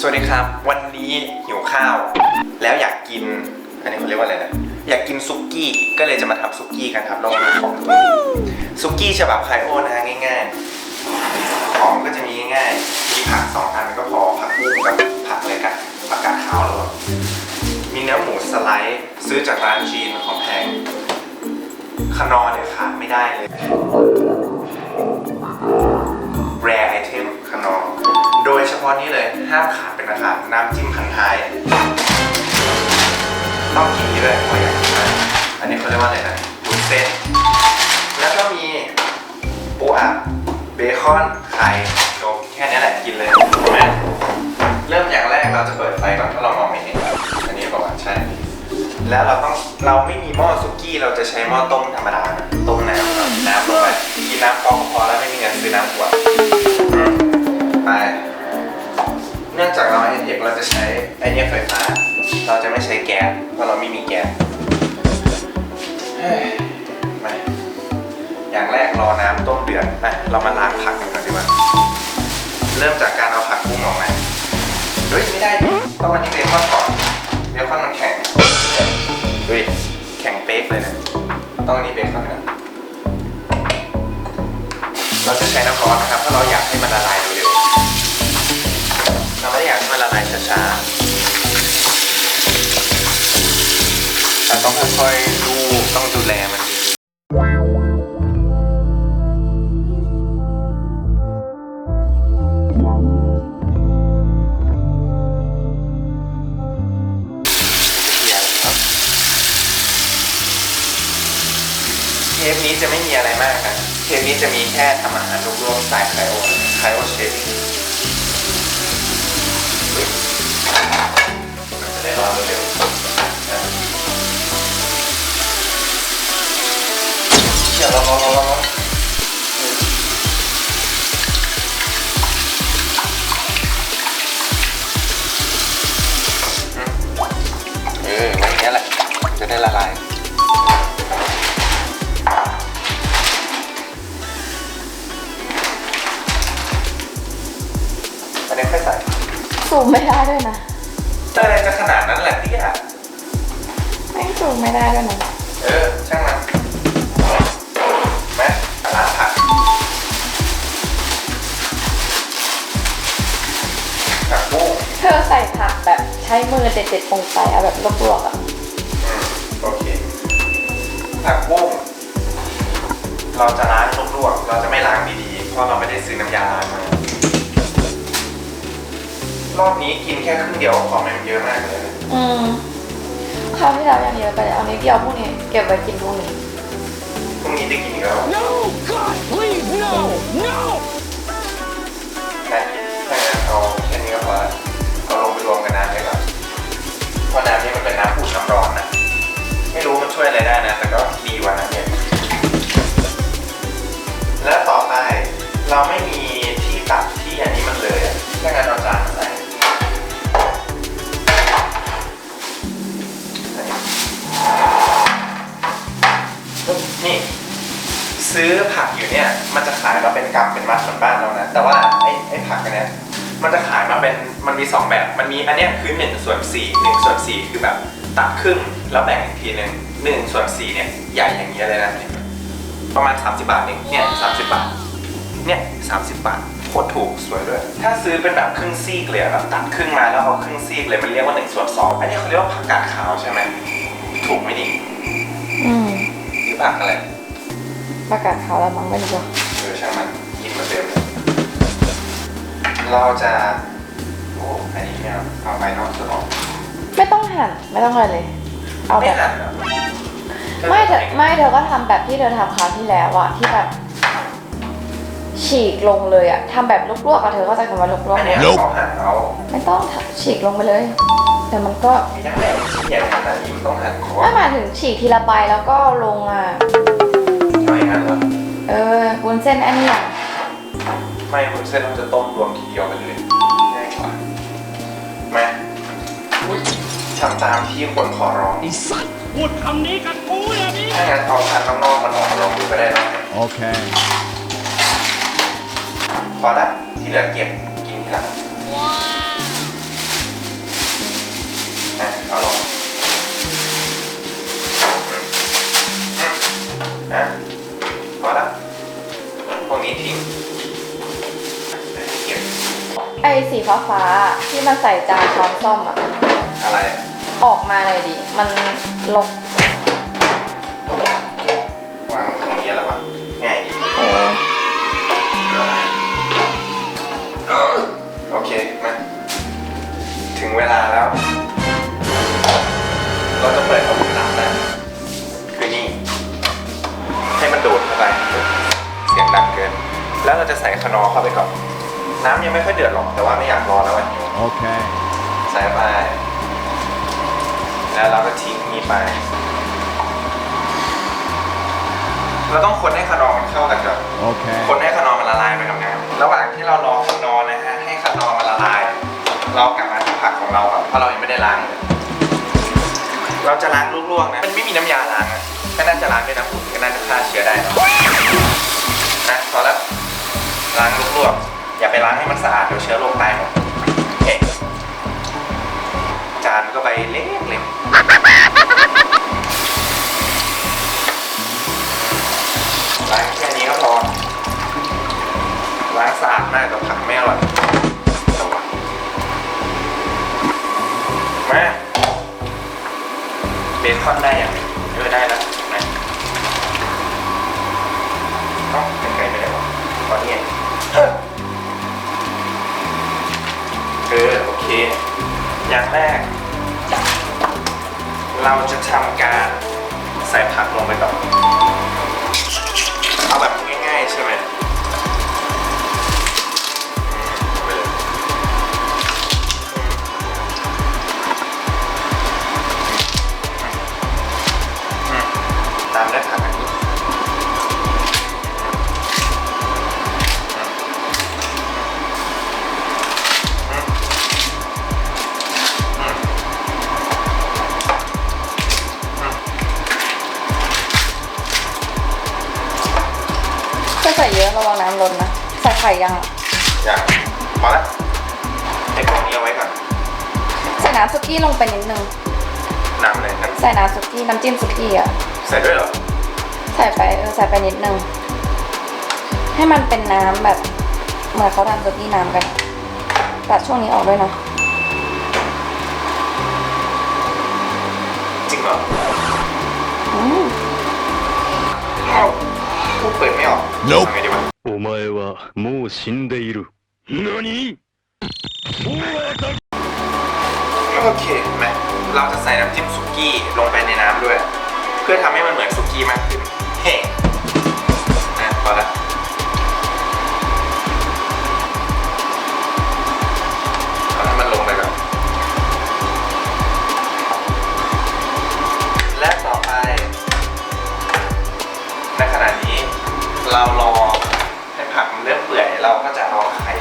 สวัสดีครับ วันนี้หิวข้าว แล้วอยากกิน อันนี้เขาเรียกว่าอะไรนะอยากกินซุกี้ก็เลยจะมาทำซุกี้กันครับลองดูของตรงนี้ซุกี้ฉบับไคโอนะฮะง่ายๆของก็จะมีง่ายๆมีผักสองอันก็พอผักบุ้งกับผักอะไรกันผักกาดขาวแล้วมีเนื้อหมูสไลด์ซื้อจากร้านจีนของแพงขนอเนี่ยขาดไม่ได้เลยแรไอเทมขนมโดยเฉพาะนี้เลยห้ามขาดเป็นอาหารน้ำจิ้มพันท้ายต้องกินนี้ด้วยเพราะอยากกินมากอันนี้เขาเรียกว่าอะไรนะวุ้นเส้น แล้วก็มีปูอัดเบคอนไข่จบแค่นี้แหละกินเลยเห็นไหมเริ่มอย่างแรกเราจะเปิดไฟก่อนถ้าเรามองไม่เห็นอันนี้ประวัติใช่ แล้วเราต้องเราไม่มีหม้อซุกี้เราจะใช้หม้อต้มธรรมดาต้มน้ำน้ำลงไปกินน้ำกองพอแล้วไม่มีเงินซื้อน้ำขวดไป เนื่องจากเราไฮเทคเราจะใช้ไอเนี้ยไฟฟ้า เราจะไม่ใช้แก๊สเพราะเราไม่มีแก๊สเฮ้ยมาอย่างแรกรอน้ำต้มเดือดไปเรามาล้างผักกันก่อนดีกว่าเริ่มจากการเอาผักบุ้งออกมาเฮ้ยไม่ได้ต้องอันนี้เบคอนก่อนเบคอนมันแข็งเฮ้ยแข็งเป๊กเลยนะต้องอันนี้เบคอนก่อนเราจะใช้น้ำร้อนนะครับเพราะเราอยากให้มันละลายเร็วๆ เราไม่ได้อยากให้มันละลายช้าๆเราต้องค่อยๆดูต้องดูแลมันดีเทปนี้จะไม่มีอะไรมากนะเทปนี้จะมีแค่ทำอาหารรวมๆสไตล์ไคโอไคโอเชฟ จะได้ร้อนเร็วๆนะเดี๋ยวรอรอรอรอเออไว้อย่างเงี้ยแหละจะได้ละลาย สูบไม่ได้ด้วยนะแต่อะไรจะขนาดนั้นแหละที่อะไม่งสูบไม่ได้ด้วยนะเออ ช่างมันแม่ล้างผักผักบุ้งเธอใส่ผักแบบใช้มือเด็ดๆลงไปเอาแบบลวกๆอะอืมโอเคผักบุ้งเราจะล้างลวกๆเราจะไม่ล้างดีๆเพราะเราไม่ได้ซื้อน้ำยาล้างมา รอบนี้กินแค่ครึ่งเดียวของมันเยอะมากเลยนะอืมคราวที่แล้วยังเยอะไปเลยเอานิดเดียวพวกนี้เก็บไว้กินพรุ่งนี้ พรุ่งนี้ได้กินอีกแล้ว No! God, please, no! No! นะถ้างั้นเอาแค่นี้ก็พอละเอาลงไปรวมกับน้ำเลยก่อนเพราะน้ำนี้มันเป็นน้ำอุ่นน้ำร้อนนะ ไม่รู้มันช่วยอะไรได้นะ แต่ก็ ซื้อผักอยู่เนี่ยมันจะขายมาเป็นกำเป็นมัดเหมือนบ้านเรานะแต่ว่าไอ้ไอ้ผักอันเนี้ยมันจะขายมาเป็นมันมี 2 แบบ มันมีอันเนี้ยคือ1ส่วน4 1ส่วน4คือแบบตัดครึ่งแล้วแบ่งอีกทีหนึ่ง1ส่วน4เนี่ยใหญ่อย่างเงี้ยเลยนะประมาณ 30 บาทเองเนี่ย30บาทเนี่ย30บาทโคตรถูกสวยด้วย ถ้าซื้อเป็นแบบครึ่งซีกเลยอะแบบตัดครึ่งมาแล้วเอาครึ่งซีกเลยมันเรียกว่า1ส่วน2อันนี้เขาเรียกว่าผักกาดขาวใช่ไหมถูกไหมนี่อืมหรือผักอะไร ประกาศเขาวแล้วมั้งไม่รู้ว่าเออช่างมันกินเหมือนเดิมเลยเราจะโอ้อันนี้เนี่ยเอาไปเนอกส่วนออกไม่ต้องหั่นไม่ต้องอะไรเลย เอาแบไม่บหั่นเหรอไม่เธอไม่เธอก็ทำแบบที่เธอทำคราวที่แล้วอะที่แบบ ฉีกลงเลยอะทำแบบลวกๆอะเธอเข้าใจคำว่าลวกอันๆไหมเนี้ยเขาหั่นเอาไม่ต้องฉีกลงไปเลยแต่มันก็ไม่ได้ชิ้นใหญ่ขนาดนี้มันต้องหั่นคอไม่หมายถึงฉีกทีละใบแล้วก็ลงอะทำ ไมงั้นเหรอเออวุ้นเส้นอันนี้อะไม่คุณเส้นเราจะต้มรวมทีเดียวไปเลยง่ายกว่ามาอุ๊ยทำตามที่คนขอร้องไอ้สัตว์พูดคำนี้กับกูอย่างนี้ถ้างั้นเอาชั้นนอกๆมันออกมาลองดูก็ได้นะ Okay. พอละที่เหลือเก็บกินทีหลัง พวกนี้ทิ้งไอสีฟ้าฟ้าที่มาใส่จานช้อนส้อมอะอะไรออกมาเลยดิ มันลกวางตรงนี้แล้ววะง่ายดีเออโอเคมาถึงเวลาแล้ว เราจะเปิดคอม แล้วเราจะใส่คนอร์เข้าไปก่อน น้ำยังไม่ค่อยเดือดหรอก แต่ว่าไม่อยากรอแล้ววันนี้ Okay. ใส่ไป แล้วเราก็ทิ้งนี่ไป เราต้องคนให้ขนอมันเข้ากันก่อน Okay. คนให้ขนอมันละลายไปกับน้ำระหว่างที่เรารอขนอนะฮะ ให้ขนอมันละลาย เรากลับมาที่ผักของเราก่อนเพราะเรายังไม่ได้ล้างเลยเราจะล้างลวกๆนะ มันไม่มีน้ำยาล้างอะก็น่าจะล้างด้วยน้ำอุ่นก็น่าจะฆ่าเชื้อได้นะนะพอแล้ว ล้างลวกๆอย่าไปล้างให้มันสะอาดเดี๋ยวเชื้อโรคตายหมดจานก็ใบเล็กๆล้างแค่นี้ก็พอล้างสะอาดมากแต่ผักไม่อร่อยเอาวะมาเบคอนได้ยังเออได้แล้วนะต้อง เออเออโอเค อย่างแรก เราจะทำการใส่ผักลงไปก่อน เอาแบบง่ายๆใช่ไหม ข่ยังอะอย่างพอละไอ้พวกนี้เอาไว้ก่อนใส่น้ำซุกี้ลงไปนิดนึง น้ำเลยน้ใส่น้ำซุกี้น้ำจิ้มซุกี้อะำใส่ด้วยเหรอใส่ไปเออใส่ไปนิดนึง ให้มันเป็นน้ำแบบ เหมือนเขาทำซุกี้น้ำกันตัดช่วงนี้ออกด้วยเนาะจริงเหรออืม เอ้าพูดเปิดไม่ออก Nope ทำไงดีวะ お前はもう死んでいる。何 โอเคเห็นไหมเราจะใส่น้ำจิ้มสุกี้ลงไปในน้ำด้วย เพื่อทำให้มันเหมือนสุกี้มากขึ้น เฮ้นะพอละเอาให้มันลงไปก่อน และต่อไป ในขณะนี้เรารอให้ ผักมันเริ่มเปื่อยเราก็จะเอาไข่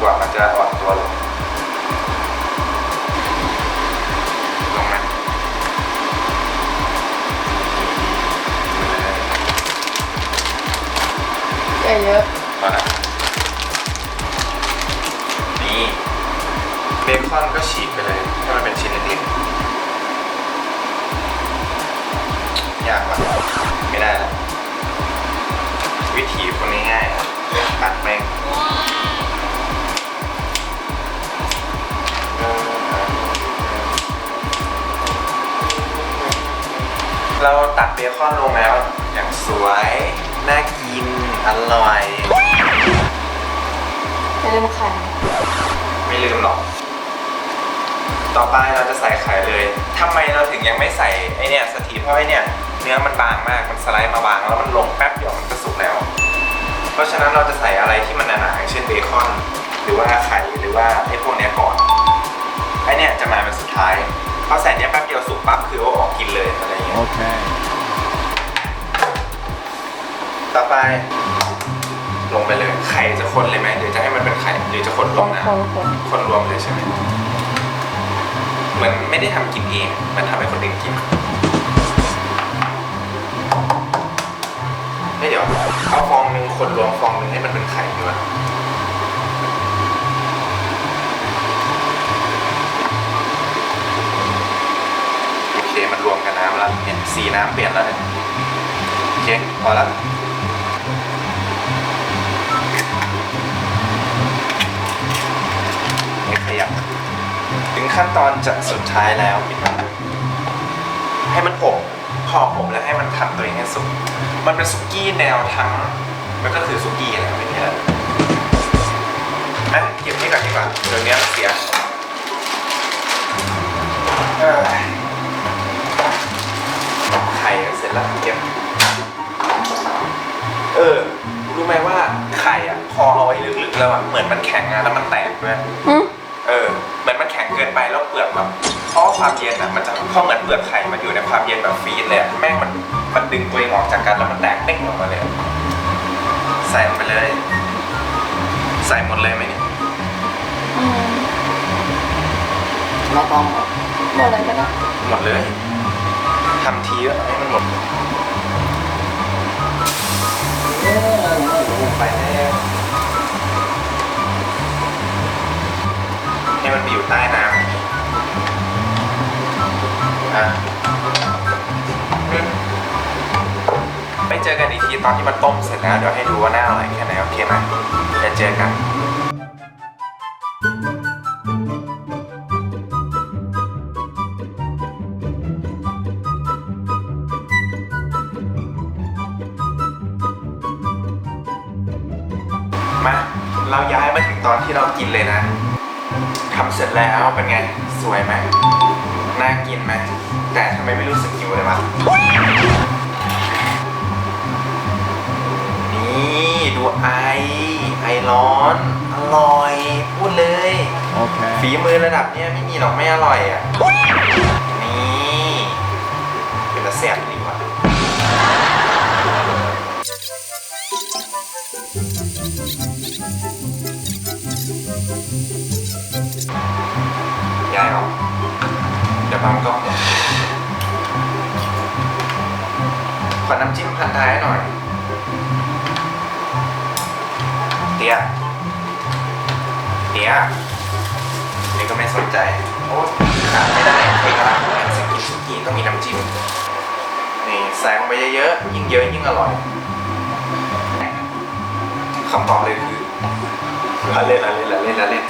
กแบบกว่ามันจะอ่อนตัวลงลงไหมใส่เยอะพอละนี่เบคอนก็ฉีกไปเลยให้มันเป็นชิ้นเล็กๆยากว่ะไม่ได้แล้ววิธีคนง่ายๆ บคอนลงแล้ว อย่างสวย น่ากิน อร่อย อย่าลืมไข่ไม่ลืมหรอก ต่อไปเราจะใส่ไข่เลยทำไมเราถึงยังไม่ใส่ไอเนี่ยสถีเพราะไอเนี่ยเนื้อมันบางมาก มันสไลด์มาบาง แล้วมันลงแป๊บเดียวมันก็สุกแล้ว เพราะฉะนั้นเราจะใส่อะไรที่มันหนาๆอย่างเช่นเบคอน หรือว่าไข่ หรือว่าไอพวกเนี้ยก่อน ไอเนี่ยจะมาเป็นสุดท้ายพอใส่เนี้ยแป๊บเดียวสุกปั๊บคือเอาออกกินเลยอะไรอย่างเงี้ย Okay. ต่อไป ลงไปเลย ไข่จะคนเลยไหมหรือจะให้มันเป็นไข่ หรือจะคนรควมนนะคนคนคนรวมเลยใช่ไหมเหมือนไม่ได้ทำกินเองเหมันทำให้คนอื่นกินไม่เดี๋ยว เอาฟองหนึ่งคนรวมฟองหนึ่งให้มันเป็นไข่ด้วยโอเค มันรวมกับน้ำแล้วเนี่ยสีน้ำเปลี่ยนแล้วเนี่ยโอเคพอแล้ว ยับ ถึงขั้นตอนจะสุดท้ายแล้วให้มันอบพออบแล้วให้มันทำตัวเองให้สุก มันเป็นสุกี้แนวทั้ง มันก็คือสุกี้แหละไม่มีอะไรอะเก็บนี่ก่อนดีกว่าเดี๋ยวนี้มันเสียเอ้ยไข่เสร็จแล้วเก็บ เออ รู้ไหมว่าไข่อะ พอเอาไว้ลึกๆแล้วอะ เหมือนมันแข็งอะแล้วมันแตกด้วย กินไปแล้วเปลือกแบบเพราะว่าความเย็นอะมันจะเพราะเหมือนเปลือกไข่มันอยู่ในความเย็นแบบฟรีซเลยอะแม่งมันมันดึงตัวเองออกจากกันแล้วมันแตกเด้งออกมาเลยอะใส่ลงไปเลย ใส่หมดเลยไหมเนี่ยอืมไม่ต้องหมดหมดเลยก็ได้หมดเลยทำทีก็ให้มันหมดโอ้โหไปแล้ว ให้มันไปอยู่ใต้น้ำอะไปเจอกันอีกทีตอนที่มันต้มเสร็จแล้วเดี๋ยวให้ดูว่าหน่าอร่อยแค่ไหนโอเคไหมเดี๋ยวเจอกันมาเราย้ายมาถึงตอนที่เรากินเลยนะ ทำเสร็จแล้วเป็นไง สวยไหมน่ากินไหมแต่ทำไมไม่รู้สึกหิวเลยวะนี่ดูไอ ไอร้อน อร่อย พูดเลย Okay. ฝีมือระดับเนี้ยไม่มีหรอกไม่อร่อยอะ นี่เป็นตะแสบดีว่ะ ย้ายออกเดี๋ยวบังกล้องขอน้ำจิ้มพันท้ายหน่อย เตี้ยเตี้ยนี่ก็ไม่สนใจ โอ้ขาดไม่ได้เอกลักษณ์ของการสกินสุกี้ต้องมีน้ำจิ้ม นี่ใส่ลงไปเยอะๆ ยิ่งเยอะยิ่งอร่อยคำตอบเลยคือ ละเล่นละเล่นละเล่นละเล่น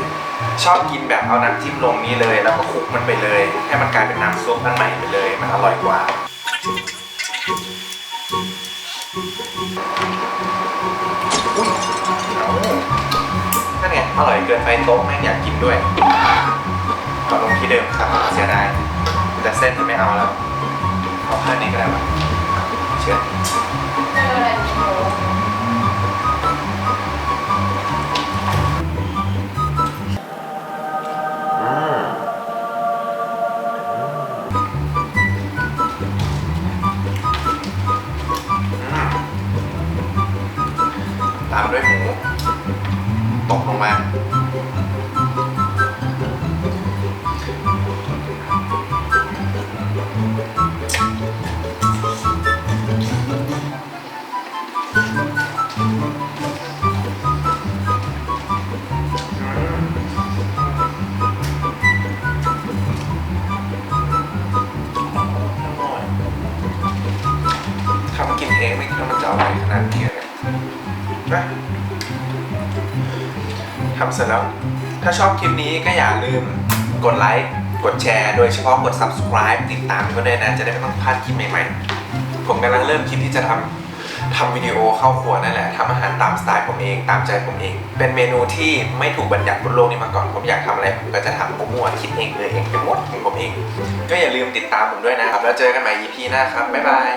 ชอบกินแบบเอาน้ำจิ้มลงนี้เลย แล้วก็คลุกมันไปเลย ให้มันกลายเป็นน้ำซุปอันใหม่ไปเลย มันอร่อยกว่าอุ้ยเนั่นไงอร่อยเกินไปโต๊ะแม่งอยากกินด้วยเอาลงที่เดิมครับเสียดายแต่เส้นจะไม่เอาแล้วเอาแค่นี้ก็ได้ปะเชื่อ คลิปนี้ก็อย่าลืมกดไลค์กดแชร์โดยเฉพาะกด subscribe ติดตามก็ได้นะ จะได้ไม่ต้องพลาดคลิปใหม่ๆ ผมกำลังเริ่มคิดที่จะทำทำวิดีโอเข้าครัวนั่นแหละทำอาหารตามสไตล์ผมเองตามใจผมเอง เป็นเมนูที่ไม่ถูกบัญญัติบนโลกนี้มาก่อน ผมอยากทำอะไรผมก็จะทำผมมั่วคิดเองเลยเองเป็นหมดของผมเอง ก็อย่าลืมติดตามผมด้วยนะครับแล้วเจอกันใหม่ EP หน้าครับบ๊ายบาย